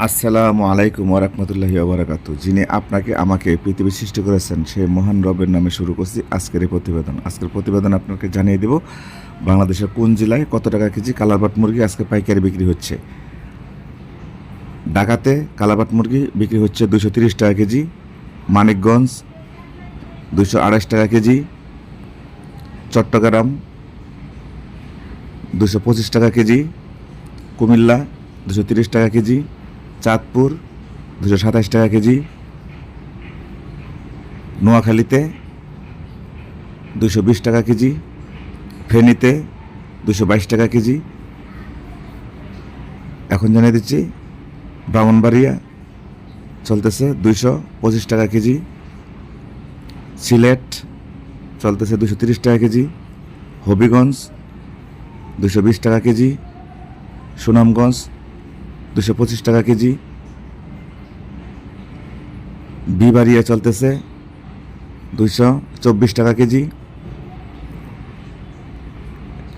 আসসালামু আলাইকুম ওরহমতুল্লাহি ওবরাকাতু যিনি আপনাকে, আমাকে পৃথিবী সৃষ্টি করেছেন, সেই মহান রবের নামে শুরু করছি আজকের এই প্রতিবেদন। আজকের প্রতিবেদন আপনাকে জানিয়ে দেব, বাংলাদেশের কোন জেলায় কত টাকা কেজি কালারবাট মুরগি আজকে পাইকারি বিক্রি হচ্ছে? ঢাকাতে কালাবাট মুরগি বিক্রি হচ্ছে দুশো তিরিশ টাকা কেজি, মানিকগঞ্জ দুশো আড়াইশ টাকা কেজি, চট্টগ্রাম দুশো পঁচিশ টাকা কেজি, কুমিল্লা দুশো তিরিশ টাকা কেজি চাঁদপুর, দুশো সাতাশ টাকা কেজি। নোয়াখালীতে দুশো বিশ টাকা কেজি। ফেনীতে দুশো বাইশ টাকা কেজি। এখন জানিয়ে দিচ্ছি, ব্রাহ্মণবাড়িয়া চলতেছে দুইশো পঁচিশ টাকা কেজি। সিলেট চলতেছে দুশো তিরিশ টাকা কেজি। হবিগঞ্জ দুশো বিশ টাকা কেজি। সুনামগঞ্জ দুশো পঁচিশ টাকা কেজি। বিবাড়িয়া চলতেছে দুইশো চব্বিশ টাকা কেজি।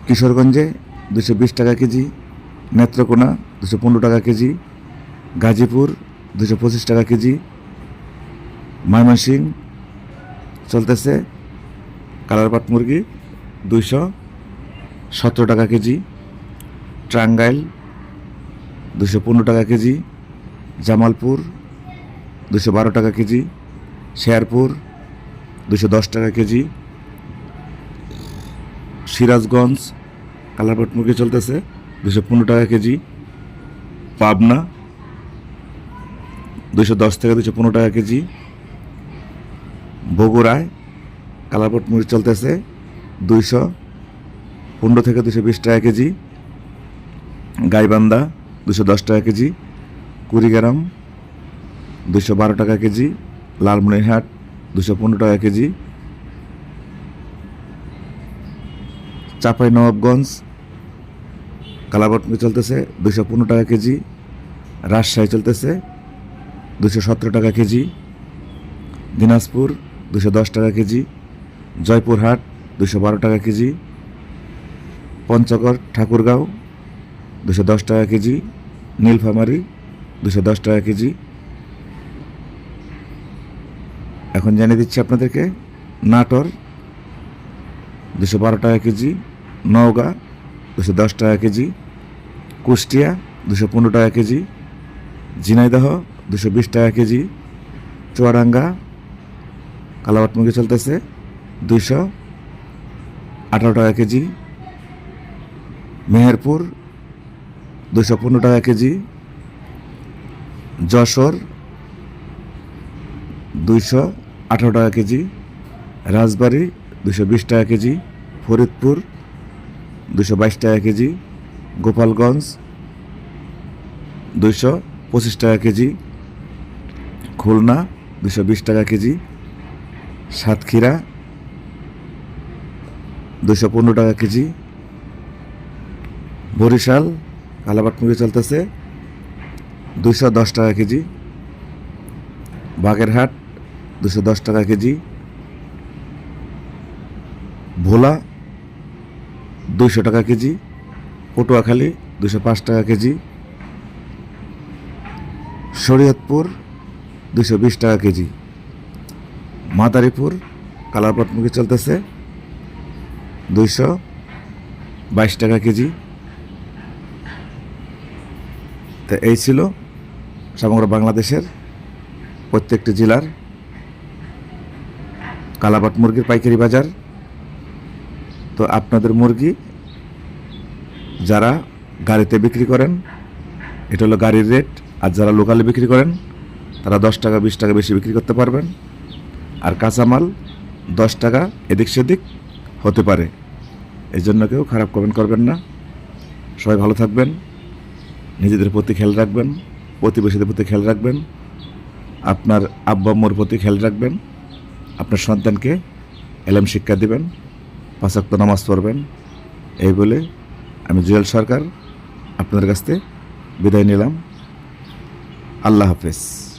কিশোরগঞ্জে দুশো বিশ টাকা কেজি। নেত্রকোনা দুশো পনেরো টাকা কেজি। গাজীপুর দুশো পঁচিশ টাকা কেজি। ময়মনসিং চলতেছে কালারপাট মুরগি দুইশো সতেরো টাকা কেজি। টাঙ্গাইল দুশো পনেরো টাকা কেজি, জামালপুর দুশো বারো টাকা কেজি, শেয়ারপুর দুশো দশ টাকা কেজি, সিরাজগঞ্জ কালারপাট মুরগি চলতেছে দুশো পনেরো টাকা কেজি, পাবনা দুশো দশ থেকে দুশো পনেরো টাকা কেজি, বগুড়ায় কালারপাট মুরগি চলতেছে দুইশো পনেরো থেকে দুশো বিশ টাকা কেজি, গাইবান্ধা দুশো দশ টাকা কেজি কুড়িগ্রাম দুশো বারো টাকা কেজি, লালমনিরহাট, দুশো পনেরো টাকা কেজি, চাপাই নবাবগঞ্জ কালাবটমি চলতেছে, দুশো পনেরো টাকা কেজি, রাজশাহী চলতেছে, দুশো সতেরো টাকা কেজি, দিনাজপুর, দুশো দশ টাকা কেজি, জয়পুরহাট, দুশো বারো টাকা কেজি, পঞ্চগড়, ঠাকুরগাঁও দুশো দশ টাকা কেজি নীলফামারি, দুশো দশ টাকা কেজি। এখন জানিয়ে দিচ্ছি আপনাদেরকে, নাটোর, দুশো বারো টাকা কেজি, নওগাঁ, দুশো দশ টাকা কেজি, কুষ্টিয়া, দুশো পনেরো টাকা কেজি, ঝিনাইদহ, দুশো বিশ টাকা কেজি, চুয়াডাঙ্গা, কালাবাট মুরগি চলতেছে দুশো আঠারো টাকা কেজি, মেহেরপুর দুশো পনেরো টাকা কেজি, যশোর দুইশো আঠারো টাকা কেজি, রাজবাড়ি দুশো বিশ টাকা কেজি, ফরিদপুর দুশো বাইশ টাকা কেজি, গোপালগঞ্জ দুইশো পঁচিশ টাকা কেজি, খুলনা দুশো বিশ টাকা কেজি, সাতক্ষীরা দুশো পনেরো টাকা কেজি, বরিশাল কালাবাট মুরগি চলতেছে। দুশো দশ টাকা কেজি। বাগেরহাট দুশো দশ টাকা কেজি। ভোলা দুশো টাকা কেজি। পটুয়াখালী দুশো পাঁচ টাকা কেজি। শরীয়তপুর দুশো বিশ টাকা কেজি। মাদারীপুর কালারপাট মুরগি চলতেছে, দুইশো বাইশ টাকা কেজি। তো এই ছিল সমগ্র বাংলাদেশের প্রত্যেকটি জেলার কালাবাট মুরগির পাইকারি বাজার। তো আপনাদের মুরগি যারা গাড়িতে বিক্রি করেন, এটা হলো গাড়ির রেট, আর যারা লোকালে বিক্রি করেন, তারা দশ টাকা, বিশ টাকা বেশি বিক্রি করতে পারবেন। আর কাঁচামাল দশ টাকা এদিক সেদিক হতে পারে। এই জন্য কেউ খারাপ কমেন্ট করবেন না। সবাই ভালো থাকবেন। নিজেদের প্রতি খেয়াল রাখবেন, প্রতিবেশীদের প্রতি খেয়াল রাখবেন, আপনার আব্বা আম্মুর প্রতি খেয়াল রাখবেন, আপনার সন্তানকে এলাম শিক্ষা দেবেন পাঁচাক্ত নামাজ পড়বেন। এই বলে আমি জুয়েল সরকার আপনাদের কাছ থেকে বিদায় নিলাম। আল্লাহ হাফেজ।